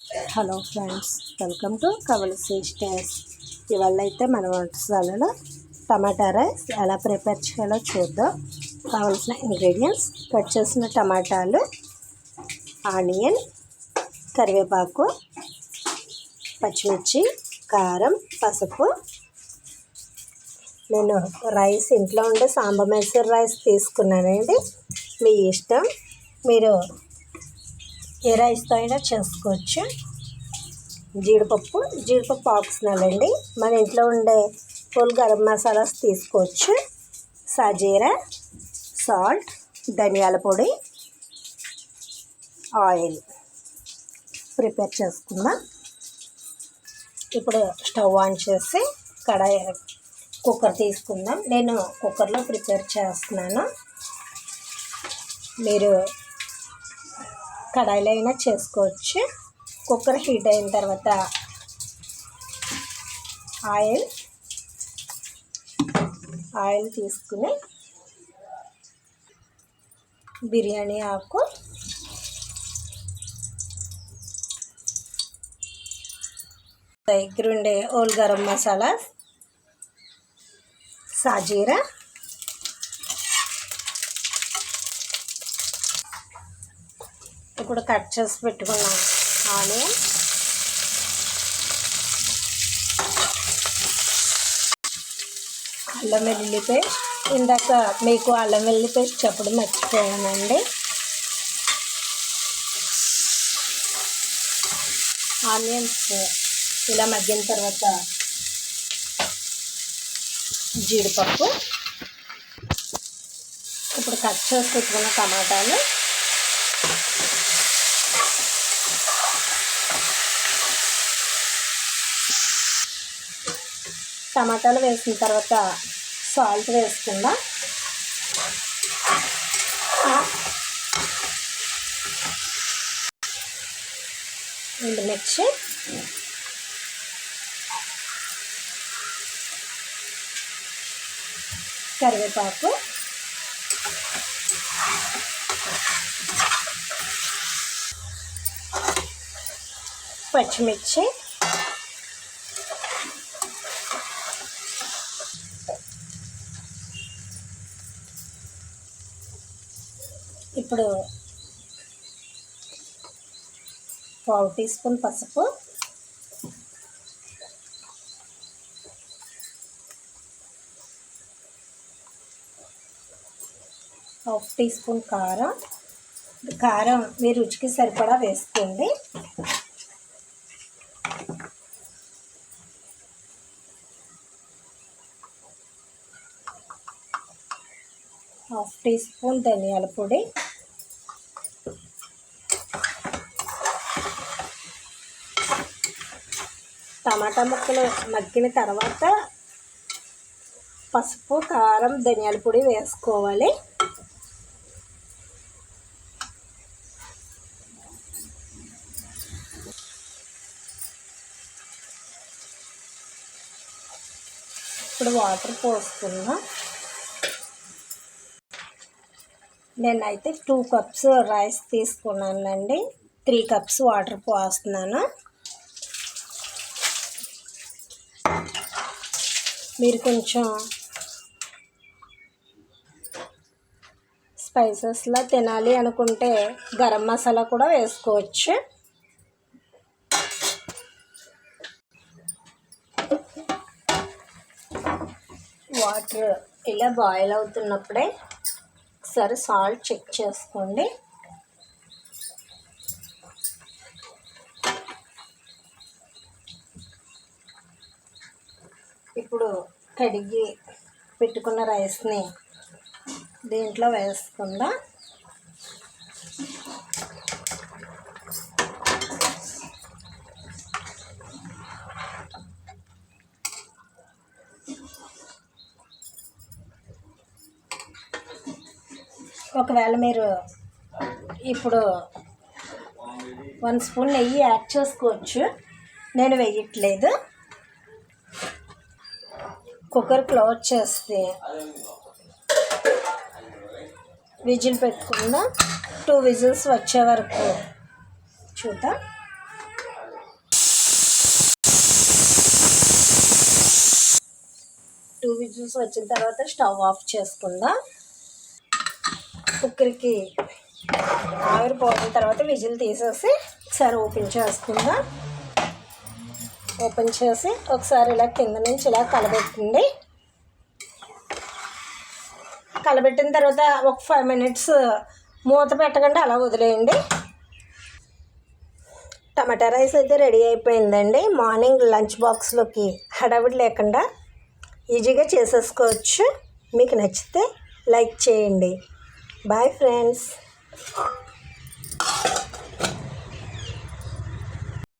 Hello friends welcome to కవల sisters. ఇవాళ అయితే మన వంటశాలలో టమాటా రైస్ ఎలా ప్రిపేర్ చేయాలో చూద్దాం. కావలసిన ఇంగ్రీడియంట్స్ కట్ చేసిన టమాటాలు ఆనియన్ కరివేపాకు పచ్చిమిర్చి కారం పసుపు. నేను రైస్ ఇంట్లో ఉండే సాంబార్ మైసూర్ రైస్ తీసుకున్నానండి. మీ ఇష్టం? మీరు ఏ రైస్తో అయినా చేసుకోవచ్చు. జీడిపప్పు జీడిపప్పు ఆప్షనల్ అండి మన ఇంట్లో ఉండే ఫుల్ గరం మసాలాస్ తీసుకోవచ్చు. సాజీరా సాల్ట్ ధనియాల పొడి ఆయిల్. ప్రిపేర్ చేసుకుందాం. ఇప్పుడు స్టవ్ ఆన్ చేసి కడాయి కుక్కర్ తీసుకుందాం. నేను కుక్కర్లో ప్రిపేర్ చేస్తున్నాను. మీరు కడాయిలో అయినా చేసుకోవచ్చు. కుక్కర్ హీట్ అయిన తర్వాత ఆయిల్ ఆయిల్ తీసుకుని బిర్యానీ ఆకు దగ్గర ఉండే ఓల్ గరం మసాలా సాజీరా ఇప్పుడు కట్ చేసి పెట్టుకున్న. ఆనియన్. అల్లం వెల్లుల్లి పేస్ట్. ఇందాక మీకు అల్లం వెల్లుల్లి పేస్ట్ చెప్పడం మర్చిపోయానండి. ఆనియన్స్ ఇలా మగ్గిన తర్వాత జీడిపప్పు. ఇప్పుడు కట్ చేసి పెట్టుకున్న టమాటాలు. టమాటాలు వేసిన తర్వాత సాల్ట్ వేసుకుందాం. ఎండుమిర్చి కరివేపాకు. పచ్చిమిర్చి. ఇప్పుడు పావు టీ స్పూన్ పసుపు. హాఫ్ టీ స్పూన్ కారం. కారం మీ రుచికి సరిపడా వేసుకోండి. హాఫ్ టీ స్పూన్ ధనియాల పొడి. టమాటా ముక్కలు మగ్గిన తర్వాత పసుపు కారం ధనియాల పొడి వేసుకోవాలి. ఇప్పుడు వాటర్ పోసుకుందాం. నేనైతే టూ కప్స్ రైస్ తీసుకున్నానండి. త్రీ కప్స్ వాటర్ పోస్తున్నాను. మీరు కొంచెం స్పైసెస్లా తినాలి అనుకుంటే గరం మసాలా కూడా వేసుకోవచ్చు. వాటర్ ఇలా బాయిల్ అవుతున్నప్పుడే ఒకసారి సాల్ట్ చెక్ చేసుకోండి. ఇప్పుడు కడిగి పెట్టుకున్న రైస్ని దీంట్లో వేసుకుందాం. ఒకవేళ మీరు ఇప్పుడు వన్ స్పూన్ నెయ్యి యాడ్ చేసుకోవచ్చు. నేను వేయట్లేదు. కుక్కర్ క్లోజ్ చేస్తే విజిల్ పెట్టుకుందా. టూ విజిల్స్ వచ్చే వరకు చూద్దాం. టూ విజిల్స్ వచ్చిన తర్వాత స్టవ్ ఆఫ్ చేసుకుందాం. కుక్కర్కి ఆవిరి పోయిన తర్వాత విజిల్ తీసేసి ఒకసారి ఓపెన్ చేసుకుందాం. ఓపెన్ చేసి ఒకసారి ఇలా కింద నుంచి ఇలా కలబెట్టండి. కలబెట్టిన తర్వాత ఒక ఫైవ్ మినిట్స్ మూత పెట్టకుండా అలా వదిలేయండి. టమాటా రైస్ అయితే రెడీ అయిపోయిందండి. మార్నింగ్ లంచ్ బాక్స్లోకి హడావిడి లేకుండా ఈజీగా చేసేసుకోవచ్చు. మీకు నచ్చితే లైక్ చేయండి. Bye friends